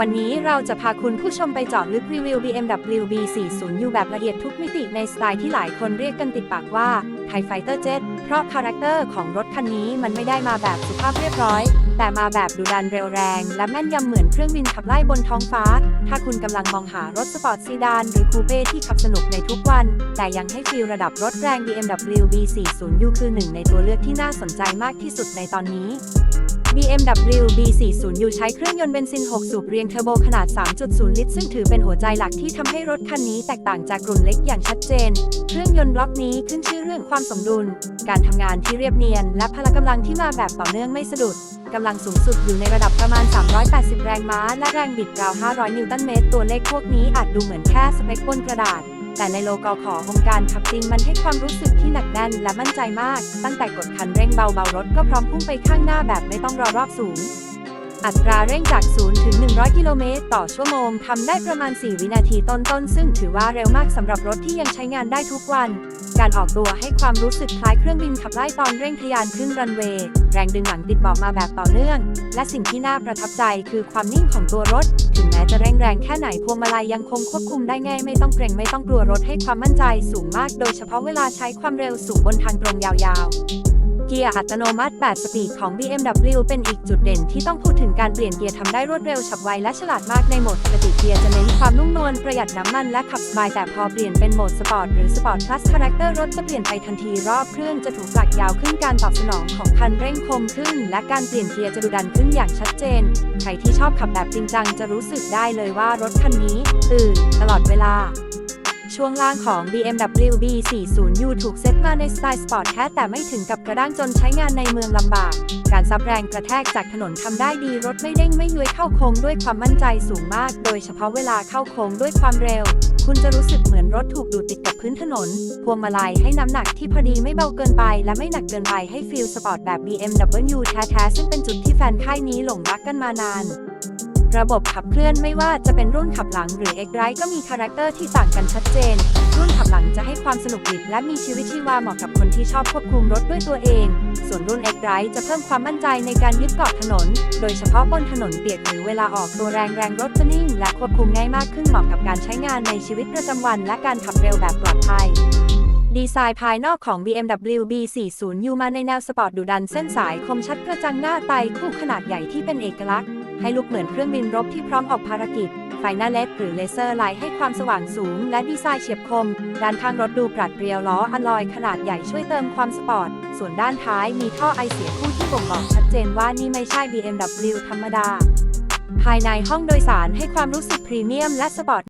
วันนี้เราจะพาคุณผู้ชมไปเจาะลึกรีวิว BMW B40U แบบละเอียดทุกมิติในสไตล์ที่หลายคนเรียกกันติดปากว่า Thai Fighter Jet เพราะคาแรคเตอร์ของรถคันนี้มันไม่ได้มาแบบสุภาพเรียบร้อย แต่มาแบบดุดันเร็วแรง และแม่นยำเหมือนเครื่องบินขับไล่บนท้องฟ้า ถ้าคุณกำลังมองหารถสปอร์ตซีดานหรือคูเป้ที่ขับสนุกในทุกวัน แต่ยังให้ฟีลระดับรถแรง BMW B40U คือหนึ่งในตัวเลือกที่น่าสนใจมากที่สุดในตอนนี้ BMW B40U ใช้เครื่องยนต์เบนซิน 6 สูบเรียงเทอร์โบขนาด 3.0 ลิตร ซึ่งถือเป็นหัวใจหลักที่ทำให้รถคันนี้แตกต่างจากรุ่นเล็กอย่างชัดเจน เครื่องยนต์บล็อกนี้ขึ้นชื่อเรื่องความสมดุล การทำงานที่เรียบเนียน และพละกำลังที่มาแบบต่อเนื่องไม่สะดุดกำลังสูงสุดอยู่ในระดับประมาณ 380 แรงม้า และแรงบิดราว 500 นิวตันเมตร ตัวเลขพวกนี้อาจดูเหมือนแค่สเปคบนกระดาษ แต่ในโลกอขององค์การขับจริงมันให้ความรู้สึกที่หนักแน่นและมั่นใจมาก ตั้งแต่กดคันเร่งเบาๆรถก็พร้อมพุ่งไปข้างหน้าแบบไม่ต้องรอรอบสูง อัตราเร่งจาก 0 ถึง 100 กิโลเมตร ต่อชั่วโมงทำได้ประมาณ 4 วินาทีต้นๆ ซึ่งถือว่าเร็วมากสำหรับรถที่ยังใช้งานได้ทุกวัน การออกตัวให้ความรู้สึกคล้ายเครื่องบินขับไล่ตอนเร่งทะยานขึ้นรันเวย์ แรงดึงหลังติดเบาะมาแบบต่อเนื่อง และสิ่งที่น่าประทับใจคือความนิ่งของตัวรถ ถึงแม้จะเร่งแรงแค่ไหนพวงมาลัยยังคงควบคุมได้ง่ายไม่ต้องเกรงไม่ต้องกลัวรถให้ความมั่นใจสูงมาก โดยเฉพาะเวลาใช้ความเร็วสูงบนทางตรงยาวๆ เกียร์อัตโนมัติ 8 สปีดของ BMW เป็นอีกจุดเด่นที่ต้องพูดถึงการเปลี่ยนเกียร์ทำได้รวดเร็วฉับไวและฉลาดมากในโหมดปกติเกียร์จะเน้นความนุ่มนวลประหยัดน้ำมันและขับสบายแต่พอเปลี่ยนเป็นโหมดสปอร์ตหรือสปอร์ตพลัสคาแรคเตอร์รถจะเปลี่ยนไปทันทีรอบเครื่องจะถูกปลักยาวขึ้นการตอบสนองของคันเร่งคมขึ้น และการเปลี่ยนเกียร์จะดุดันขึ้นอย่างชัดเจน ใครที่ชอบขับแบบจริงจังจะรู้สึกได้เลยว่ารถคันนี้ตื่นตลอดเวลา ช่วงล่างของ BMW B40U ถูกเซตมาในสไตล์สปอร์ตแท้แต่ไม่ถึงกับกระด้างจนใช้งานในเมืองลำบาก การซับแรงกระแทกจากถนนทำได้ดีรถไม่เด้งไม่ย้วยเข้าโค้งด้วยความมั่นใจสูงมาก โดยเฉพาะเวลาเข้าโค้งด้วยความเร็ว คุณจะรู้สึกเหมือนรถถูกดูดติดกับพื้นถนน พวงมาลัยให้น้ำหนักที่พอดีไม่เบาเกินไป และไม่หนักเกินไปให้ฟีลสปอร์ตแบบ BMW แท้ๆซึ่งเป็นจุดที่แฟนค่ายนี้หลงรักกันมานาน ระบบขับเคลื่อนไม่ว่าจะเป็นรุ่นขับหลังหรือ X Drive ก็มีคาแรคเตอร์ที่ต่างกันชัดเจน รุ่นขับหลังจะให้ความสนุกดิบและมีชีวิตชีวาเหมาะกับคนที่ชอบควบคุมรถด้วยตัวเอง ส่วนรุ่น X Drive จะเพิ่มความมั่นใจในการยึดเกาะถนน โดยเฉพาะบนถนนเปียกหรือเวลาออกตัวแรงแรงรถจะนิ่งและควบคุมง่ายมากขึ้นเหมาะกับการใช้งานในชีวิตประจำวัน และการขับเร็วแบบปลอดภัยดีไซน์ภายนอกของ BMW B40U มาในแนวสปอร์ตดุดันเส้นสายคมชัดกระจังหน้าไตคู่ขนาดใหญ่ที่เป็นเอกลักษณ์ ให้ลุกเหมือนเครื่องบินรบที่พร้อมออกภารกิจ ไฟหน้าเล็กหรือเลเซอร์ไลท์ให้ความสว่างสูง และดีไซน์เฉียบคม ด้านข้างรถดูปราดเปรียวล้ออะลอยขนาดใหญ่ช่วยเติมความสปอร์ต ส่วนด้านท้ายมีท่อไอเสียคู่ที่บ่งบอกชัดเจนว่านี่ไม่ใช่ BMW ธรรมดา ภายในห้องโดยสารให้ความรู้สึกพรีเมียมและสปอร์ต